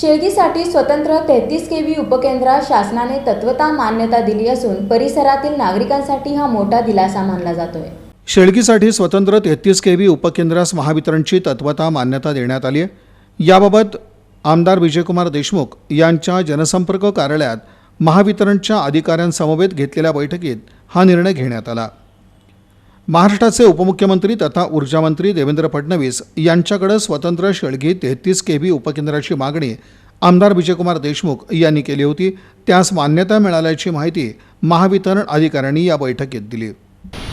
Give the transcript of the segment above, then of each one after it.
शेळगीसाठी स्वतंत्र तेहतीस K V उपकेंद्रास शासनाने तत्वता मान्यता दिली असून परिसरातील नागरिकांसाठी हा मोठा दिलासा मानला जातोय. शेळगीसाठी स्वतंत्र तेहतीस के व्ही उपकेंद्रास महावितरणची तत्वता मान्यता देण्यात आली आहे. याबाबत आमदार विजयकुमार देशमुख यांच्या जनसंपर्क कार्यालयात महावितरणच्या अधिकाऱ्यांसमवेत घेतलेल्या बैठकीत हा निर्णय घेण्यात आला. महाराष्ट्राचे उपमुख्यमंत्री तथा ऊर्जामंत्री देवेंद्र फडणवीस यांच्याकडे स्वतंत्र शेळगी तेहतीस के व्ही उपकेंद्राची मागणी आमदार विजयकुमार देशमुख यांनी केली होती. त्यास मान्यता मिळाल्याची माहिती महावितरण अधिकाऱ्यांनी या बैठकीत दिली.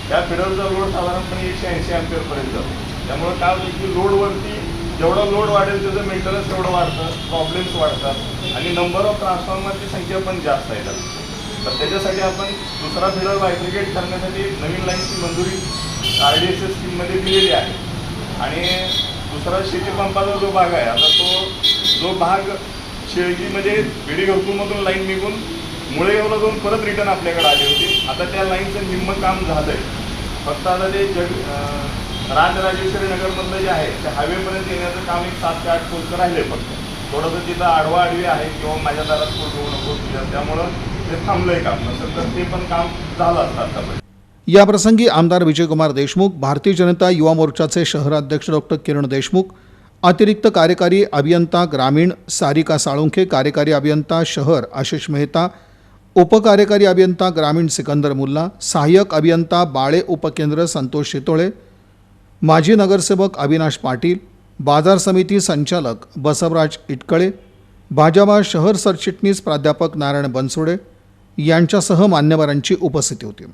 त्या फिडरचा लोड साधारणपणे एकशे ऐंशी अँपिअरपर्यंत जातो त्यामुळे काय होतं की लोडवरती जेवढा लोड वाढेल त्याचं मेंटेनन्स तेवढं वाढतं प्रॉब्लेम्स वाढतात आणि नंबर ऑफ ट्रान्सफॉर्मरची संख्या पण जास्त आहे. तर त्याच्यासाठी आपण दुसरा फिडर बायब्रिकेट करण्यासाठी नवीन लाईनची मंजुरी आर डी एस एस स्कीममध्ये दिलेली आहे. आणि दुसरा शेतीपंपाचा जो भाग आहे आता तो जो भाग शेळकीमध्ये बिडी घरकुलमधून लाईन निघून मुळेगावला जाऊन परत रिटर्न आपल्याकडे आली होती. आता त्या लाईनचं निम्मं काम झालं आहे फक्त आता ते जग राजराजेश्वरी नगरमधलं जे आहे ते हायवेपर्यंत येण्याचं काम एक सात ते आठ कोलचं राहिले फक्त. थोडंसं तिथं आडवा आडवी आहे किंवा माझ्या दारात कोण होऊ नको त्यामुळं ते थांबलंय काम नसेल तर ते पण काम झालं असतं आतापर्यंत. याप्रसंगी आमदार विजयकुमार देशमुख भारतीय जनता युवा मोर्चाचे शहराध्यक्ष डॉक्टर किरण देशमुख अतिरिक्त कार्यकारी अभियंता ग्रामीण सारिका साळुंखे कार्यकारी अभियंता शहर आशिष मेहता उपकार्यकारी अभियंता ग्रामीण सिकंदर मुल्ला सहाय्यक अभियंता बाळे उपकेंद्र संतोष शितोळे माजी नगरसेवक अविनाश पाटील बाजार समिती संचालक बसवराज इटकळे भाजपा शहर सरचिटणीस प्राध्यापक नारायण बनसोडे यांच्यासह मान्यवरांची उपस्थिती होती.